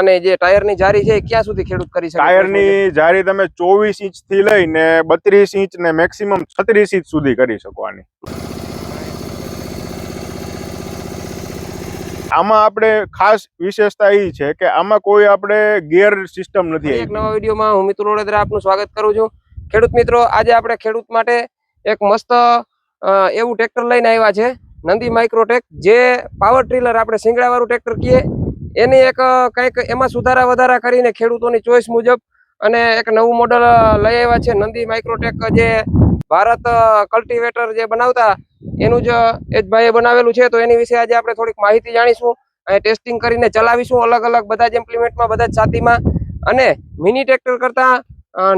અને જે ટાયરની જારી છે એ ક્યાં સુધી ખેડૂત કરી શકે? ટાયરની જારી તમે ચોવીસ ઇંચથી લઈને બત્રીસ ઇંચ ને મેક્સિમમ છત્રીસ ઇંચ સુધી કરી શકો આની. આમાં આપણે ખાસ વિશેષતા એ છે કે આમાં કોઈ આપણે ગિયર સિસ્ટમ નથી એક નવા વિડીયોમાં હું મિત્ર વડોદરા આપનું સ્વાગત કરું છું. ખેડૂત મિત્રો આજે આપણે ખેડૂત માટે એક મસ્ત એવું ટ્રેક્ટર લઈને આવ્યા છે. નંદી માઇક્રોટેક જે પાવર ટ્રીલર આપણે સિંગડાવાળું ટ્રેક્ટર કહીએ એની એક કંઈક એમાં સુધારા વધારા કરીને ખેડૂતોની ચોઈસ મુજબ અને એક નવું મોડલ લઈ આવ્યા છે નંદી માઇક્રોટેક જે ભારત કલ્ટિવેટર જે બનાવતા, એનું જ એ ભાઈએ બનાવેલું છે. તો એની વિશે આજે આપણે થોડીક માહિતી જાણીશું અને ટેસ્ટિંગ કરીને ચલાવીશું અલગ અલગ બધા જ ઇમ્પ્લિમેન્ટમાં બધા જ સાથીમાં અને મિની ટ્રેક્ટર કરતાં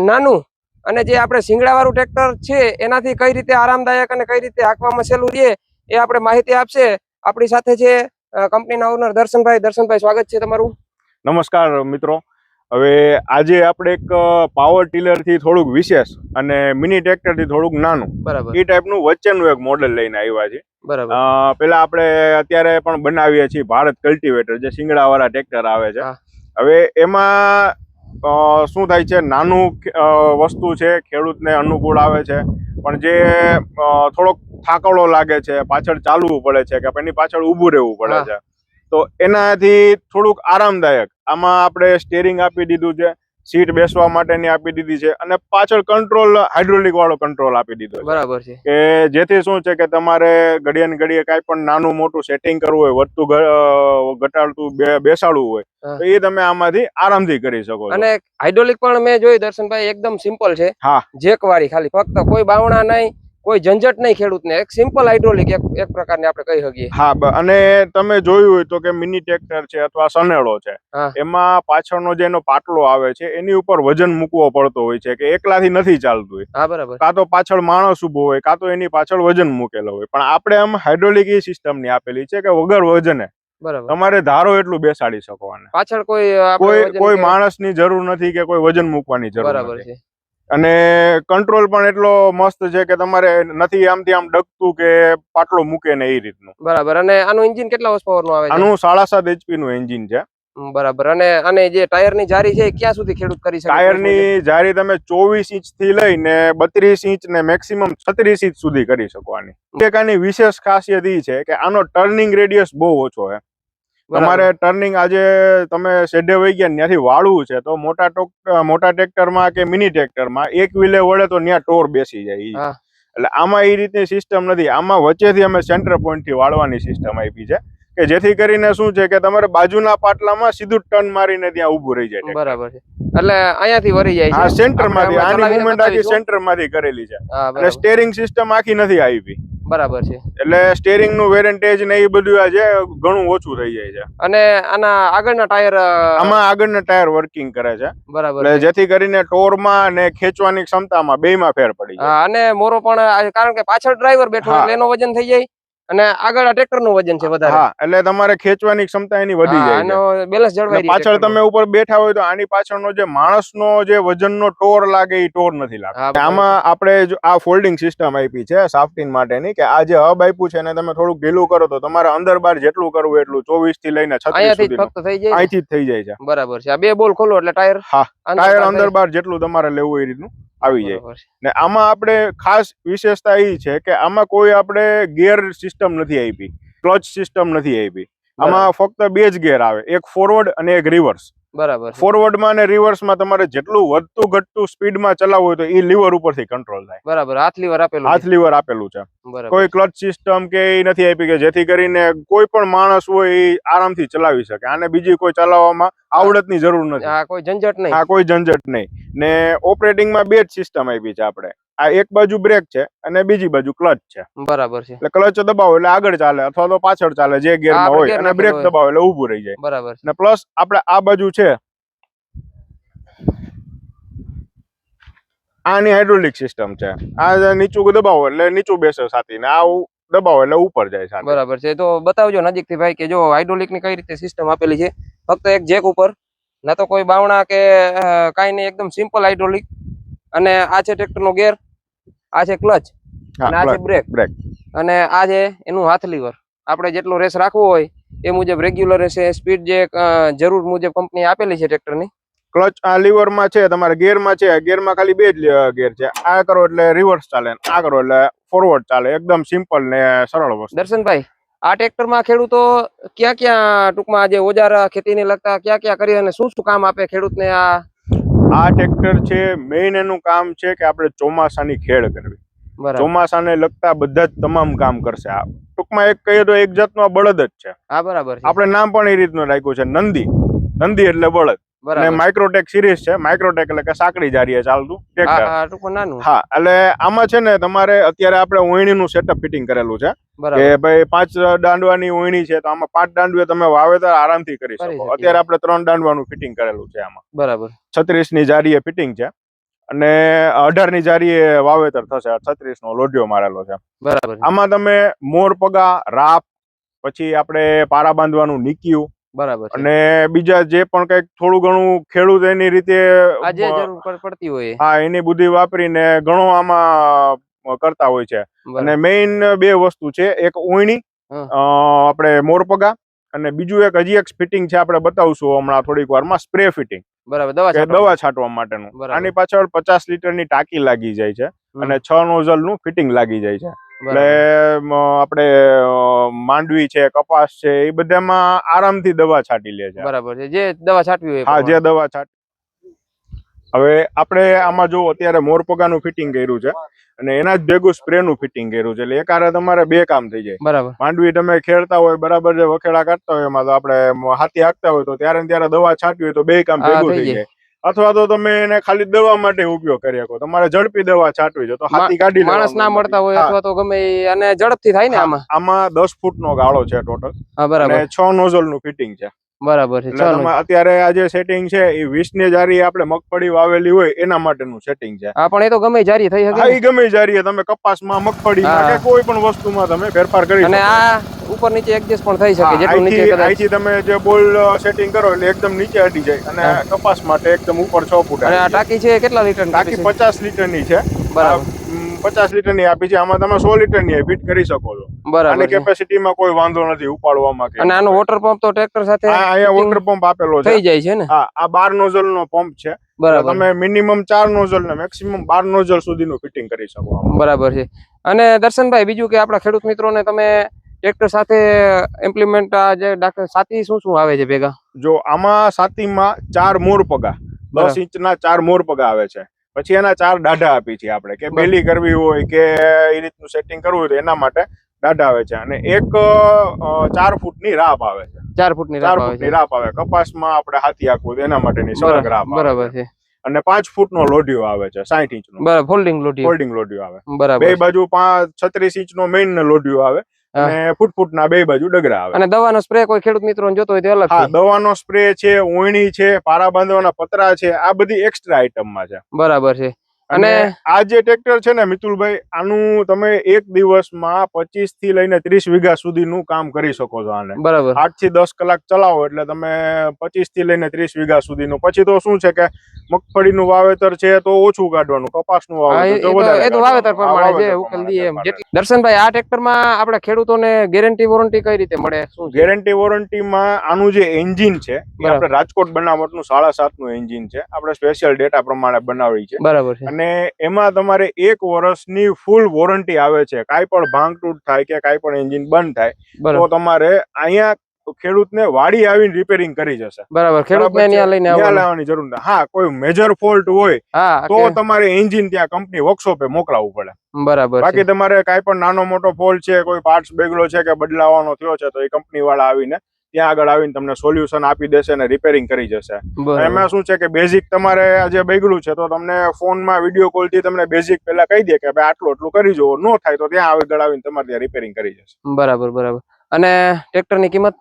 નાનું અને જે આપણે શિંગડાવાળું ટ્રેક્ટર છે, એનાથી કઈ રીતે આરામદાયક અને કઈ રીતે હાંકવામાં સહેલું છે એ આપણે માહિતી આપશે. આપણી સાથે છે કંપનીના ઓનર દર્શનભાઈ દર્શનભાઈ સ્વાગત છે તમારું. નમસ્કાર મિત્રો. હવે આજે આપણે એક પાવર ટીલરથી થોડુંક વિશેષ અને મિની ટ્રેક્ટરથી થોડુંક નાનું. બરાબર. એ ટાઈપનું વચ્ચેનું એક મોડેલ લઈને આવ્યા છે. બરાબર. પેલા આપણે અત્યારે પણ બનાવીએ છીએ ભારત કલ્ટિવેટર જે શિંગડાવાળા ટ્રેક્ટર આવે છે. હવે એમાં શું થાય છે? નાનું વસ્તુ છે ખેડૂતને અનુકૂળ આવે છે. પણ જે થોડોક થાકડો લાગે છે પાછળ ચાલવું પડે છે કે એની પાછળ ઊભું રહેવું પડે છે. તો એનાથી થોડુંક આરામદાયક. આમાં આપણે સ્ટેરિંગ આપી દીધું છે સીટ બેસવા માટેની આપી દીધી છે અને પાછળ કંટ્રોલ હાઇડ્રોલિક વાળો કંટ્રોલ આપી દીધો બરાબર છે. કે જેથી શું છે કે તમારે ઘડીએ ને ઘડીએ કાંઈ પણ નાનું મોટું સેટિંગ કરવું હોય વધતું ઘટાડતું બે- બેસાડવું હોય તો એ તમે આમાંથી આરામથી કરી શકો અને હાઇડ્રોલિક પણ મેં જોયું દર્શનભાઈ એકદમ સિમ્પલ છે. હા. જેક વાળી ખાલી ફક્ત કોઈ બાવણા નહીં કોઈ ઝંઝટ નહીં ખેડૂતને એક સિમ્પલ હાઇડ્રોલિક એક એક પ્રકારની આપણે કહી શકીએ. હા અને તમે જોયું હોય તો કે મિની ટ્રેક્ટર છે અથવા સનેડો છે એમાં પાછળનો જે એનો પાટલો આવે છે એની ઉપર વજન મૂકવો પડતો હોય છે કે એકલાથી નથી ચાલતું હા બરાબર. કાં તો પાછળ માણસ ઊભો હોય કાં તો એની પાછળ વજન મૂકેલો હોય. પણ આપણે આમ હાઇડ્રોલિક એ સિસ્ટમની આપેલી છે કે વગર વજને બરાબર. તમારે ધારો એટલું બેસાડી શકો પાછળ કોઈ કોઈ કોઈ માણસની જરૂર નથી કે કોઈ વજન મૂકવાની જરૂર બરાબર નથી. છે. અને કંટ્રોલ પણ એટલો મસ્ત છે કે તમારે નથી આમથી આમ ડગતું કે પાટલો મૂકે ને એ રીતનું. બરાબર. અને આનું એન્જિન કેટલા હોર્સ પાવરનું આવે આનું સાડા સાત એચપી નું એન્જિન છે. બરાબર. અને અને જે ટાયરની જારી છે એ ક્યાં સુધી ખેડૂત કરી શકે? ટાયરની જારી તમે ચોવીસ ઇંચથી લઈને બત્રીસ ઇંચ ને મેક્સિમમ છત્રીસ ઇંચ સુધી કરી શકો આની. એક આની વિશેષ ખાસિયત એ છે કે આનો ટર્નિંગ રેડિયસ બહુ ઓછો છે. તમારે ટર્નિંગ આજે તમે શેડે વહી ગયા ત્યાંથી વાળવું છે તો મોટા ટોક મોટા ટ્રેક્ટરમાં કે મિની ટ્રેક્ટરમાં એક વ્હીલે વળે તો ત્યાં ટોર બેસી જાય એટલે આમાં એ રીતની સિસ્ટમ નથી. આમાં વચ્ચેથી અમે સેન્ટર પોઈન્ટથી વાળવાની સિસ્ટમ આપી છે કે જેથી કરીને શું છે કે તમારે બાજુના પાટલામાં સીધું ટર્ન મારીને ત્યાં ઊભું રહી જાય બરાબર છે. એટલે અહીંયાથી વરી જાય હા છે. સેન્ટરમાંથી આપણે આની મુવમેન્ટ આખી સેન્ટરમાંથી કરેલી છે. અને સ્ટેરિંગ સિસ્ટમ આખી નથી આવી. બરાબર છે. એટલે સ્ટેરિંગનું વેરેન્ટેજ ને એ બધું આજે ઘણું ઓછું થઈ જાય છે. અને આના આગળના ટાયર આમાં આગળના ટાયર વર્કિંગ કરે છે. બરાબર એટલે જેથી કરીને ટોરમાં અને ખેંચવાની ક્ષમતામાં બેયમાં ફેર પડી જાય. અને મોરો પણ કારણ કે પાછળ ડ્રાઈવર બેઠો. એટલે એનો વજન થઈ જાય. અને આગળ ટ્રેક્ટરનું વજન છે વધારે. હા એટલે તમારે ખેંચવાની ક્ષમતા એની વધી જાય અને બેલેન્સ જળવાઈ પાછળ તમે ઉપર બેઠા હોય તો આની પાછળનો જે માણસનો જે વજનનો ટોર લાગે એ ટોર નથી લાગતો. આમાં આપણે આ ફોલ્ડિંગ સિસ્ટમ આપી છે સાફ્ટિંગ માટેની કે આ જે હબ આપ્યું છે એને તમે થોડુંક ઢીલું કરો તો તમારે અંદર બાર જેટલું કરવું એટલું ચોવીસથી લઈને 36 સુધી ફક્ત થઈ જાય અહીંથી જ થઈ જાય છે. બરાબર છે. આ બે બોલ ખોલો એટલે ટાયર હા ટાયર અંદર બહાર જેટલું તમારે લેવું એ રીતનું. આવી જાય. ને આમાં આપણે ખાસ વિશેષતા એ છે કે આમાં કોઈ આપણે ગિયર સિસ્ટમ નથી આપી. ક્લચ સિસ્ટમ નથી આપી. આમાં ફક્ત બે જ ગિયર આવે. એક ફોરવર્ડ અને એક રિવર્સ બરાબર. ફોરવર્ડમાં અને રિવર્સમાં તમારે જેટલું વધતું ઘટતું સ્પીડમાં ચલાવવું હોય તો એ લીવર ઉપરથી કંટ્રોલ થાય. બરાબર હાથ લીવર આપેલું હાથ છે. લીવર આપેલું છે. કોઈ ક્લચ સિસ્ટમ કે એ નથી આપી કે જેથી કરીને કોઈ પણ માણસ હોય એ આરામથી ચલાવી શકે. આને બીજી કોઈ ચલાવવામાં આવડતની જરૂર નથી. આ કોઈ ઝંઝટ નહીં. આ કોઈ ઝંઝટ નહીં. ને ઓપરેટિંગમાં બે જ સિસ્ટમ આપી છે આપણે. આ એક બાજુ બ્રેક છે અને બીજી બાજુ ક્લચ છે. બરાબર છે. એટલે ક્લચ દબાવો એટલે આગળ ચાલે અથવા તો પાછળ ચાલે જે ગિયરમાં હોય અને બ્રેક. દબાવો એટલે ઊભું રહી જાય. બરાબર અને પ્લસ આપણે આ બાજુ છે. આની હાઇડ્રોલિક સિસ્ટમ છે. આ નીચું દબાવો એટલે નીચું બેસે સાથી ને આ દબાવો એટલે ઉપર જાય સાથે બરાબર છે. તો બતાવજો નજીકથી ભાઈ કે જો હાઇડ્રોલિકની કઈ રીતે સિસ્ટમ આપેલી છે? ફક્ત એક જેક ઉપર. ના તો કોઈ બાવણા કે કાંઈ નહીં એકદમ સિમ્પલ હાઇડ્રોલિક અને આ છે ટ્રેક્ટર નો ગેર આ છે ક્લચ અને આ છે બ્રેક. બ્રેક. અને આ છે એનું હાથ લીવર. આપણે જેટલો રેસ રાખવો હોય એ મુજબ રેગ્યુલર રહેશે સ્પીડ જે જરૂર મુજબ કંપની આપેલી છે ટ્રેક્ટરની ક્લચ આ લીવરમાં છે તમારે ગેરમાં છે ગેરમાં ખાલી બે જ ગેર છે. આ કરો એટલે રિવર્સ ચાલે આ કરો એટલે ફોરવર્ડ ચાલે. એકદમ સિમ્પલ ને સરળ વસ્તુ. દર્શનભાઈ આ ટ્રેક્ટરમાં ખેડૂતો ક્યાં ક્યાં ટૂંકમાં જે ઓજાર ખેતીને લગતા ક્યાં ક્યાં કરી અને શું શું કામ આપે ખેડૂતને આ આ ટ્રેક્ટર છે મેઇન એનું કામ છે કે આપણે ચોમાસાની ખેડ કરવી. ચોમાસાને લગતા બધા જ તમામ કામ કરશે આ. ટૂંકમાં એક કહીએ તો એક જાતનો આ બળદ જ છે. હા બરાબર છે. આપણે નામ પણ એ રીતનું રાખ્યું છે નંદી. નંદી એટલે બળદ. અને માઇક્રોટેક સિરીઝ છે. માઇક્રોટેક એટલે કે સાંકડી જારીએ ચાલતું હા ટ્રેક્ટર નાનું. હા એટલે આમાં છે ને તમારે અત્યારે આપણે ઓયણીનું સેટઅપ ફિટિંગ કરેલું છે. કે ભાઈ પાંચ દાંડવાની ઓયણી છે તો આમાં પાંચ દાંડવે તમે વાવેતર આરામથી કરી કરી શકો. અત્યારે આપણે ત્રણ દાંડવાનું ફિટિંગ કરેલું છે આમાં. બરાબર. છત્રીસની જારીએ ફિટિંગ છે. અને અઢારની જારીએ વાવેતર થશે. છત્રીસ નો લોઢિયો મારેલો છે. બરાબર. આમાં તમે મોર પગા રાપ પછી આપણે પારા બાંધવાનું નીક્યું બરાબર અને બીજા જે પણ કંઈક થોડું ઘણું ખેડૂત એની રીતે જે જરૂર પડતી હોય હા એની બુદ્ધિ વાપરીને ઘણો આમાં કરતા હોય છે. અને મેઇન બે વસ્તુ છે એક અ, આપણે મોરપગા અને બીજું એક હજી એક ફિટિંગ છે આપણે બતાવશું હમણાં થોડીક વારમાં સ્પ્રે ફિટિંગ. બરાબર દવા છાંટવા. દવા છાંટવા માટેનું. આની પાછળ પચાસ લીટરની ટાંકી લાગી જાય છે અને છ નોઝલનું ફિટિંગ લાગી જાય છે. એટલે આપણે માંડવી છે કપાસ છે એ બધામાં આરામથી દવા છાંટી લે છે. બરાબર છે. જે દવા છાંટવી હોય હા જે દવા છાંટ હવે આપણે આમાં જો અત્યારે મોરપગાનું ફિટિંગ કર્યું છે અને એના જ ભેગું સ્પ્રે નું ફિટિંગ કર્યું છે. એટલે એકારે તમારે બે કામ થઈ જાય. બરાબર. માંડવી તમે ખેડતા હોય બરાબર જે વખેડા કાઢતા હોય એમાં તો આપણે હાથી હાંકતા હોય તો ત્યારે ત્યારે દવા છાંટવી હોય તો બે કામ ભેગું થઈ જાય. અથવા તો તમે એને ખાલી દવા માટે ઉપયોગ કરી શકો. તમારે ઝડપી દવા છાંટવી છે તો હાથી કાઢી માણસ ના મળતા હોય અથવા તો ગમે અને ઝડપથી થાય ને આમાં. આમાં દસ ફૂટ નો ગાળો છે ટોટલ બરાબર. છ નોઝલનું ફિટિંગ છે. બરાબર છે ચાલો. અત્યારે આ જે સેટિંગ છે એ વીસ ને જારી આપણે મગફળી વાવેલી હોય એના માટેનું સેટિંગ છે. હા પણ એ તો ગમે જારી થઈ શકે હા ગમે જારી તમે કપાસમાં મગફળીમાં કે કોઈ પણ વસ્તુમાં તમે ફેરફાર કરી અને આ ઉપર નીચે એડજસ્ટ પણ થઈ શકે જેટલું નીચે અહીંથી તમે જે બોલ સેટિંગ કરો એટલે એકદમ નીચે હટી જાય અને કપાસ માટે એકદમ ઉપર છ ફૂટ અને આ ટાંકી છે કેટલા લીટર ટાંકી પચાસ લીટરની છે. બરાબર. પચાસ લીટરની આપી છે. આમાં તમે સો લીટરની ફિટ કરી શકો છો. બરાબર અને છે. કેપેસિટી માં કોઈ વાંધો નથી ઉપાડવામાં કે અને આનો વોટર પંપ તો ટ્રેક્ટર સાથે હા અહીંયા વોટર પંપ આપેલો છે. થઈ જાય છે ને? હા આ બાર નોઝલ નો પંપ છે. બરાબર. તમે મિનિમમ ચાર નોઝલ ને મેક્સિમમ બાર નોઝલ સુધીનું ફિટિંગ કરી શકો બરાબર છે. અને દર્શનભાઈ બીજું કે આપણા ખેડૂત મિત્રોને તમે ટ્રેક્ટર સાથે ઇમ્પ્લિમેન્ટ આ જે સાતી શું શું આવે છે ભેગા? જો આમાં સાતીમાં ચાર મોર પગા દસ. ઇંચના ચાર મોર પગા આવે છે. પછી એના ચાર દાઢા આપી છે આપણે કે. બેલી કરવી હોય કે એ રીતનું સેટિંગ કરવું હોય તો એના માટે દાઢા આવે છે અને એક ચાર ફૂટની રાપ આવે છે. ચાર ફૂટની ચાર ફૂટની રાપ આવે. કપાસમાં આપણે હાથી આખવું તો એના માટેની સળગ રાપ બરાબર છે. અને પાંચ ફૂટનો લોઢિયો આવે છે સાઠ ઇંચનો. બરાબર ફોલ્ડિંગ લોઢિયો. ફોલ્ડિંગ લોઢિયો આવે. બરાબર. બે બાજુ પાંચ છત્રીસ ઇંચનો મેઇન લોઢિયો આવે અને ફૂટ ફૂટના બે બાજુ ડગરા આવે. અને દવાનો સ્પ્રે કોઈ ખેડૂત મિત્રો જોતો હોય તો અલગ હા દવાનો સ્પ્રે છે ઓયણી છે પારા બાંધવાના પતરા છે આ બધી એક્સ્ટ્રા આઈટમમાં છે. બરાબર છે. અને આ જે ટ્રેક્ટર છે ને મિતુલભાઈ આનું તમે એક દિવસમાં પચીસથી લઈને ત્રીસ વીઘા સુધીનું કામ કરી શકો છો આને. બરાબર. આઠથી દસ કલાક ચલાવો એટલે તમે પચીસથી લઈને ત્રીસ વીઘા સુધીનું. પછી તો શું છે કે મગફળીનું વાવેતર છે તો ઓછું કાઢવાનું કપાસનું વાવેતર વાવેતર પ્રમાણે છે દર્શનભાઈ આ ટ્રેક્ટરમાં આપણે ખેડૂતોને ગેરંટી વોરંટી કઈ રીતે મળે? શું ગેરંટી વોરંટીમાં આનું જે એન્જિન છે. આપણે રાજકોટ બનાવટનું સાડા સાતનું એન્જિન છે. આપણે સ્પેશિયલ ડેટા પ્રમાણે બનાવી છે. બરાબર છે. અને એમાં તમારે એક વર્ષની ફૂલ વોરંટી આવે છે. કાંઈ પણ ભાંગતૂટ થાય કે કાંઈ પણ એન્જિન બંધ થાય તો તમારે અહીંયા ખેડૂતને વાડી આવીને રિપેરિંગ કરી જશે. બરાબર. ખેડૂતને ત્યાં લઈને લાવવાની જરૂર નથી. હા કોઈ મેજર ફોલ્ટ હોય તો તમારે એન્જિન ત્યાં કંપની વર્કશોપે મોકલાવવું પડે. બરાબર બાકી તમારે કાંઈ પણ નાનો મોટો ફોલ્ટ છે કોઈ પાર્ટસ બેગલો છે કે બદલાવાનો થયો છે તો એ કંપની વાળા આવીને ત્યાં આગળ આવીને તમને સોલ્યુશન આપી દેશે અને રિપેરિંગ કરી જશે. એમાં શું છે કે બેઝિક તમારે જે બગડ્યું છે તો તમને ફોનમાં વીડિયો કોલથી તમને બેઝિક પહેલા કહી દે કે ભાઈ આટલું આટલું કરી જુઓ. નો થાય તો ત્યાં આગળ આવીને તમારે ત્યાં રિપેરિંગ કરી જશે. બરાબર બરાબર. અને ટ્રેક્ટરની કિંમત?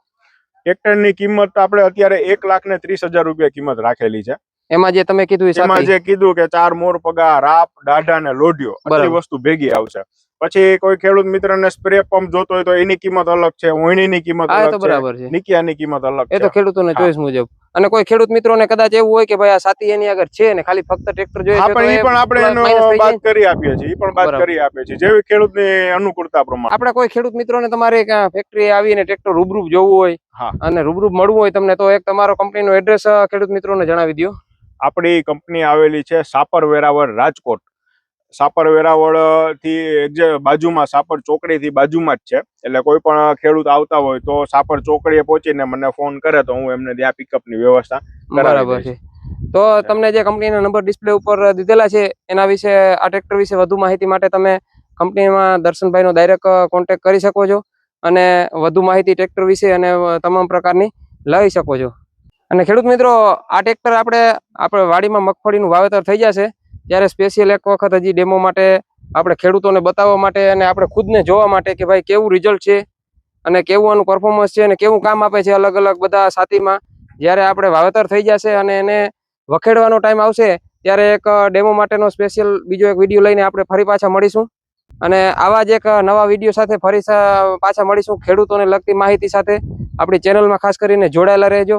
ટ્રેક્ટરની કિંમત આપણે અત્યારે એક લાખ ને ત્રીસ હજાર રૂપિયા કિંમત રાખેલી છે. એમાં જે તમે કીધું એમાં જે કીધું કે ચાર મોર પગા રાપ દાઢા ને લોઢિયો બધી વસ્તુ ભેગી આવશે. પછી કોઈ ખેડૂત મિત્રને સ્પ્રે પંપ જોતો હોય તો એની કિંમત અલગ છે વીણીની કિંમત અલગ છે બરાબર છે. નિકિયાની કિંમત અલગ એ તો ખેડૂતો ખેડૂતોને. ચોઈસ મુજબ. અને કોઈ ખેડૂત મિત્રોને કદાચ એવું હોય કે ભાઈ આ સાથી એની આગળ છે ને ખાલી ફક્ત ટ્રેક્ટર જોઈએ છે પણ એ પણ આપણે એનો જાય. કરી આપીએ છીએ એ પણ વાત કરી આપીએ છીએ. જેવી ખેડૂતની અનુકૂળતા પ્રમાણે. આપણે કોઈ ખેડૂત મિત્રોને તમારે ફેક્ટરી આવીને ટ્રેક્ટર રૂબરૂ જોવું હોય અને રૂબરૂ મળવું હોય તમને તો એક તમારો કંપનીનો એડ્રેસ ખેડૂત મિત્રોને જણાવી દો આપણી કંપની આવેલી છે સાપર વેરાવળ રાજકોટ. સાપર વેરાવળથી એક્ઝે- બાજુમાં સાપર ચોકડી થી બાજુમાં જ છે. એટલે કોઈ પણ ખેડૂત આવતા હોય તો સાપર ચોકડીએ પહોંચીને મને ફોન કરે તો હું એમને ત્યાં પિકઅપની વ્યવસ્થા બરાબર છે. તો તમને જે કંપનીના નંબર ડિસ્પ્લે ઉપર દીધેલા છે એના વિશે આ ટ્રેક્ટર વિશે વધુ માહિતી માટે તમે કંપનીમાં દર્શનભાઈનો ડાયરેક્ટ કોન્ટેક્ટ કરી શકો છો અને વધુ માહિતી ટ્રેક્ટર વિશે અને તમામ પ્રકારની લઈ શકો છો. અને ખેડૂત મિત્રો આ ટ્રેક્ટર આપણે આપણે વાડીમાં મગફળીનું વાવેતર થઈ જશે. ત્યારે સ્પેશિયલ એક વખત હજી ડેમો માટે આપણે ખેડૂતોને બતાવવા માટે અને આપણે ખુદને જોવા માટે કે ભાઈ કેવું રિઝલ્ટ છે અને કેવું આનું પરફોર્મન્સ છે અને કેવું કામ આપે છે અલગ અલગ બધા સાથીમાં. જ્યારે આપણે વાવેતર થઈ જશે અને એને વખેડવાનો ટાઈમ આવશે, ત્યારે એક ડેમો માટેનો સ્પેશિયલ બીજો એક વીડિયો લઈને આપણે ફરી પાછા મળીશું. અને આવા જ એક નવા વીડિયો સાથે ફરી પાછા મળીશું ખેડૂતોને લગતી માહિતી સાથે. આપણી ચેનલમાં ખાસ કરીને જોડાયેલા રહેજો.